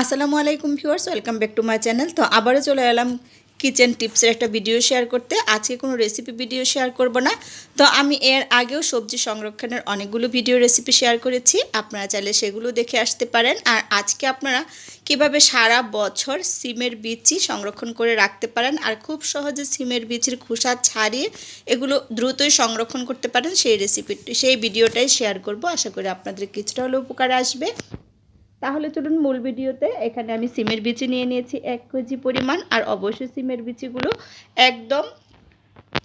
আসসালামু আলাইকুম viewers, welcome back to my channel. তো আবারও চলে এলাম কিচেন টিপসের একটা ভিডিও শেয়ার করতে। আজকে কোনো রেসিপি ভিডিও শেয়ার করব না। তো আমি এর আগেও সবজি সংরক্ষণের অনেকগুলো ভিডিও রেসিপি শেয়ার করেছি। আপনারা চাইলে সেগুলো দেখে আসতে পারেন। আর আজকে আপনারা কীভাবে সারা বছর সিমের বিচি সংরক্ষণ করে রাখতে পারেন আর খুব সহজে সিমের বিচির খোসা ছাড়িয়ে এগুলো দ্রুতই সংরক্ষণ করতে পারেন, সেই রেসিপি সেই ভিডিওটাই শেয়ার করব। আশা করি আপনাদের কিছুটা হলেও উপকার আসবে। তাহলে চলুন মূল ভিডিওতে। এখানে আমি সিমের বিচি নিয়ে নিয়েছি এক কেজি পরিমাণ, আর অবশ্যই সিমের বিচিগুলো একদম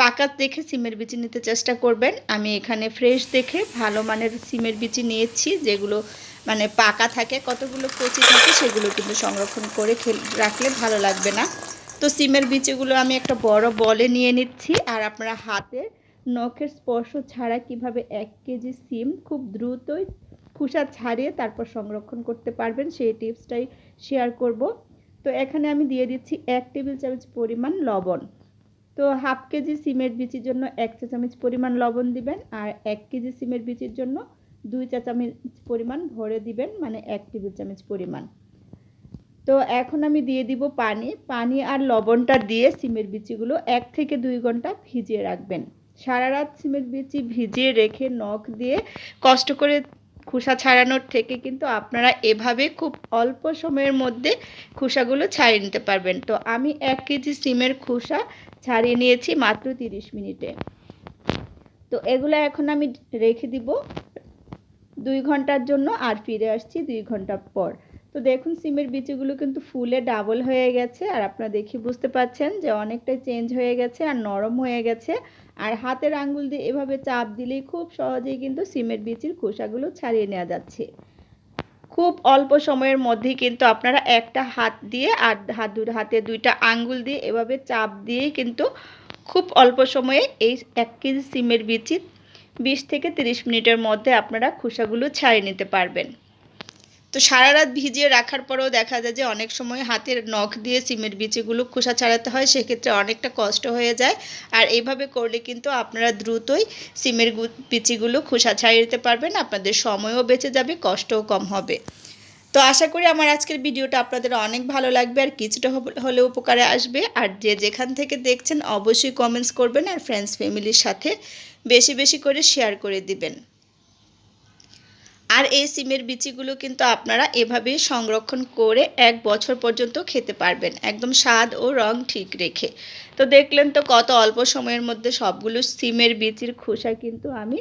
পাকা দেখে সিমের বিচি নিতে চেষ্টা করবেন। আমি এখানে ফ্রেশ দেখে ভালো মানের সিমের বিচি নিয়েছি, যেগুলো মানে পাকা থাকে, কতগুলো কচি থাকে সেগুলো কিন্তু সংরক্ষণ করে রাখলে ভালো লাগবে না। তো সিমের বিচিগুলো আমি একটা বড় বলে নিয়ে নিচ্ছি, আর আপনারা হাতে নখের স্পর্শ ছাড়া কীভাবে এক কেজি সিম খুব দ্রুতই খোসা ছাড়িয়ে তারপর সংরক্ষণ করতে পারবেন। সেই টিপসটাই শেয়ার করব। তো এখানে আমি দিয়ে দিচ্ছি এক টেবিল চামচ পরিমাণ লবণ। তো হাফ কেজি সিমের বিচির জন্য এক চা চামচ পরিমাণ লবণ দিবেন আর এক কেজি সিমের বিচির জন্য দুই চা চামচ পরিমাণ ভরে দিবেন মানে এক টেবিল চামচ পরিমাণ। তো এখন আমি দিয়ে দিব পানি। পানি আর লবণটা দিয়ে সিমের বিচিগুলো এক থেকে দুই ঘণ্টা ভিজিয়ে রাখবেন। সারা রাত সিমের বিচি ভিজিয়ে রেখে নখ দিয়ে কষ্ট করে খোসা ছাড়ানোর থেকে কিন্তু আপনারা এভাবে খুব অল্প সময়ের মধ্যে খোসাগুলো ছাড়িয়ে নিতে পারবেন। তো আমি এক কেজি সিমের খোসা ছাড়িয়ে নিয়েছি মাত্র তিরিশ মিনিটে। তো এগুলো এখন আমি রেখে দিব। দুই ঘণ্টার জন্য আর ফিরে আসছি দুই ঘণ্টা পর। তো দেখুন, সিমের বিচিগুলো কিন্তু ফুলে ডাবল হয়ে গেছে আর আপনারা দেখি বুঝতে পাচ্ছেন যে অনেকটাই চেঞ্জ হয়ে গেছে আর নরম হয়ে গেছে। আর হাতের আঙ্গুল দিয়ে এভাবে চাপ দিলেই খুব সহজেই কিন্তু সিমের বিচির খোসাগুলো ছাড়িয়ে নেওয়া যাচ্ছে। খুব অল্প সময়ের মধ্যেই কিন্তু আপনারা একটা হাত দিয়ে আর হাত হাতে দুইটা আঙ্গুল দিয়ে এভাবে চাপ দিয়েই কিন্তু খুব অল্প সময়ে এই এক কেজি সিমের বিচি বিশ থেকে তিরিশ মিনিটের মধ্যে আপনারা খোসাগুলো ছাড়িয়ে নিতে পারবেন। তো সারা রাত ভিজিয়ে রাখার পরেও দেখা যায় যে অনেক সময় হাতের নখ দিয়ে সিমের বিচিগুলো খোসা ছাড়াতে হয়, সেক্ষেত্রে অনেকটা কষ্ট হয়ে যায়। আর এইভাবে করলে কিন্তু আপনারা দ্রুতই সিমের বিচিগুলো খোসা ছাড়িয়ে দিতে পারবেন, আপনাদের সময়ও বেঁচে যাবে, কষ্টও কম হবে। তো আশা করি আমার আজকের ভিডিওটা আপনাদের অনেক ভালো লাগবে আর কিছুটা হলে উপকারে আসবে। আর যে যেখান থেকে দেখছেন, অবশ্যই কমেন্টস করবেন আর ফ্রেন্ডস ফ্যামিলির সাথে বেশি বেশি করে শেয়ার করে দিবেন। আর এই সিমের বিচিগুলো কিন্তু আপনারা এভাবেই সংরক্ষণ করে এক বছর পর্যন্ত খেতে পারবেন। একদম স্বাদ ও রং ঠিক রেখে। তো দেখলেন তো কত অল্প সময়ের মধ্যে সবগুলো সিমের বিচির খোসা কিন্তু আমি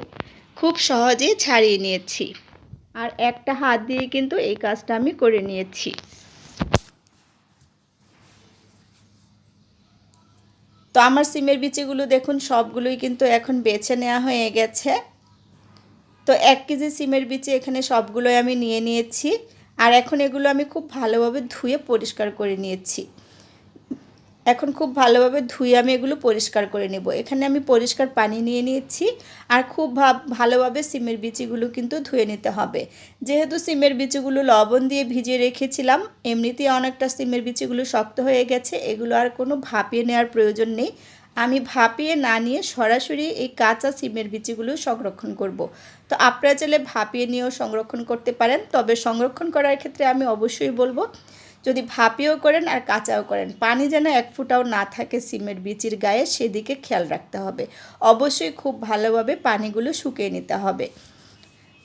খুব সহজেই ছাড়িয়ে নিয়েছি। আর একটা হাত দিয়ে কিন্তু এই কাজটা আমি করে নিয়েছি। তো আমার সিমের বিচিগুলো দেখুন, সবগুলোই কিন্তু এখন বেছে নেওয়া হয়ে গেছে। তো এক কেজি সিমের বিচি এখানে সবগুলোই আমি নিয়ে নিয়েছি। আর এখন এগুলো আমি খুব ভালোভাবে ধুয়ে পরিষ্কার করে নিয়েছি। এখন খুব ভালোভাবে ধুয়ে আমি এগুলো পরিষ্কার করে নেব। এখানে আমি পরিষ্কার পানি নিয়ে নিয়েছি। আর খুব ভালোভাবে সিমের বিচিগুলো কিন্তু ধুয়ে নিতে হবে। যেহেতু সিমের বিচিগুলো লবণ দিয়ে ভিজিয়ে রেখেছিলাম, এমনিতেই অনেকটা সিমের বিচিগুলো শক্ত হয়ে গেছে, এগুলো আর কোনো ভাপিয়ে নেওয়ার প্রয়োজন নেই। আমি ভাপিয়ে না নিয়ে সরাসরি এই কাঁচা সিমের বিচিগুলো সংরক্ষণ করব। তো আপনারা চাইলে ভাপিয়ে নিয়েও সংরক্ষণ করতে পারেন, তবে সংরক্ষণ করার ক্ষেত্রে আমি অবশ্যই বলব, যদি ভাপিয়েও করেন আর কাঁচাও করেন, পানি যেন এক ফুটাও না থাকে সিমের বিচির গায়ে, সেদিকে খেয়াল রাখতে হবে। অবশ্যই খুব ভালোভাবে পানিগুলো শুকিয়ে নিতে হবে।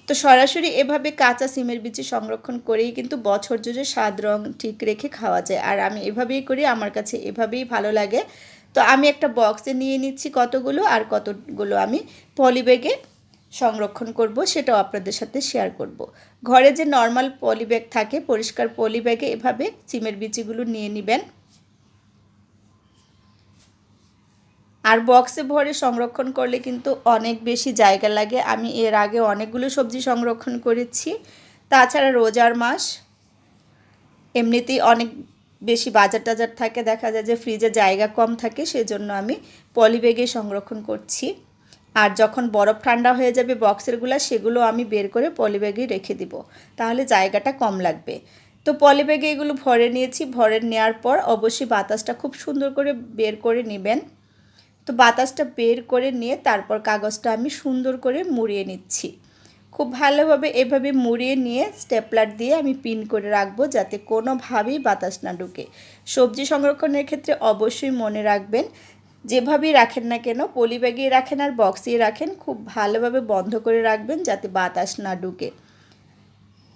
তো সরাসরি এভাবে কাঁচা সিমের বিচি সংরক্ষণ করেই কিন্তু বছর জুড়ে স্বাদ, রং ঠিক রেখে খাওয়া যায়। আর আমি এভাবেই করি, আমার কাছে এভাবেই ভালো লাগে। তো আমি একটা বক্সে নিয়ে নিচ্ছি কতগুলো আর কতগুলো আমি পলিব্যাগে সংরক্ষণ করব সেটাও আপনাদের সাথে শেয়ার করব। ঘরে যে নর্মাল পলিব্যাগ থাকে, পরিষ্কার পলিব্যাগে এভাবে সিমের বিচিগুলো নিয়ে নেবেন। আর বক্সে ভরে সংরক্ষণ করলে কিন্তু অনেক বেশি জায়গা লাগে। আমি এর আগে অনেকগুলো সবজি সংরক্ষণ করেছি। তাছাড়া রোজার মাস, এমনিতেই অনেক বেশি বাজার টাজার থাকে, দেখা যায় যে ফ্রিজে জায়গা কম থাকে, সেজন্য আমি পলিব্যাগে সংরক্ষণ করছি। আর যখন বরফ ঠান্ডা হয়ে যাবে বক্সেরগুলো সেগুলো আমি বের করে পলিব্যাগে রেখে দিব, তাহলে জায়গাটা কম লাগবে। তো পলিব্যাগে এগুলো ভরে নিয়েছি, ভরে নেওয়ার পর অবশ্যই বাতাসটা খুব সুন্দর করে বের করে নেবেন। তো বাতাসটা বের করে নিয়ে তারপর কাগজটা আমি সুন্দর করে মুড়িয়ে নিচ্ছি। খুব ভালোভাবে এভাবে মুড়িয়ে নিয়ে স্টেপলার দিয়ে আমি পিন করে রাখব যাতে কোনোভাবেই বাতাস না ঢুকে। সবজি সংরক্ষণের ক্ষেত্রে অবশ্যই মনে রাখবেন, যেভাবেই রাখেন না কেন, পলি ব্যাগে রাখেন আর বক্সে রাখেন, খুব ভালোভাবে বন্ধ করে রাখবেন যাতে বাতাস না ঢুকে।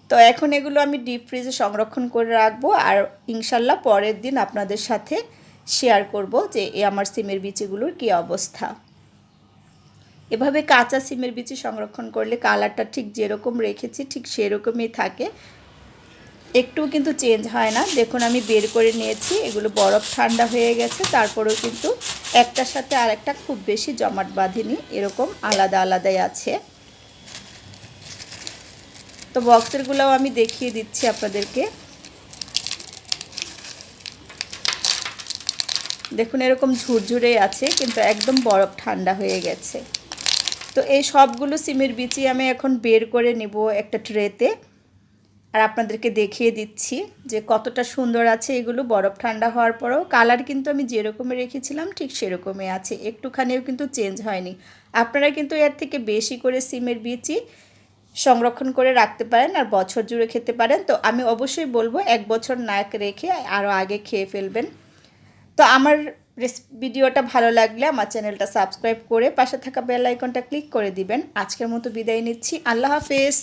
তো এখন এগুলো আমি ডিপ ফ্রিজে সংরক্ষণ করে রাখব আর ইনশাল্লাহ পরের দিন আপনাদের সাথে শেয়ার করব যে আমার সিমের বিচিগুলোর কী অবস্থা। এভাবে কাঁচা সিমের বিচি সংরক্ষণ করলে কালারটা ঠিক যেরকম রেখেছি, ঠিক সেরকমই থাকে। একটু কিন্তু চেঞ্জ হয় না। দেখুন, আমি বের করে নিয়েছি, এগুলো বরফ ঠান্ডা হয়ে গেছে, তারপরেও কিন্তু একটার সাথে আর একটা খুব বেশি জমাট বাঁধেনি, এরকম আলাদা আলাদাই আছে। তো বক্সেরগুলোও আমি দেখিয়ে দিচ্ছি আপনাদেরকে। দেখুন, এরকম ঝুরঝুরে আছে, কিন্তু একদম বরফ ঠান্ডা হয়ে গেছে। তো এই সবগুলো সিমের বিচি আমি এখন বের করে নেব একটা ট্রেতে। আর আপনাদেরকে দেখিয়ে দিচ্ছি যে কতটা সুন্দর আছে এগুলো। বরফ ঠান্ডা হওয়ার পরেও কালার কিন্তু আমি যেরকমই রেখেছিলাম, ঠিক সেরকমই আছে। একটুখানিও কিন্তু চেঞ্জ হয়নি। আপনারা কিন্তু এর থেকে বেশি করে সিমের বিচি সংরক্ষণ করে রাখতে পারেন আর বছর জুড়ে খেতে পারেন। তো আমি অবশ্যই বলব, এক বছর না রেখে আরও আগে খেয়ে ফেলবেন। তো আমার ভিডিওটা ভালো লাগলে আমার চ্যানেলটা সাবস্ক্রাইব করে পাশে থাকা বেল আইকনটা ক্লিক করে দিবেন। আজকের মতো বিদায় নিচ্ছি। আল্লাহ হাফেজ।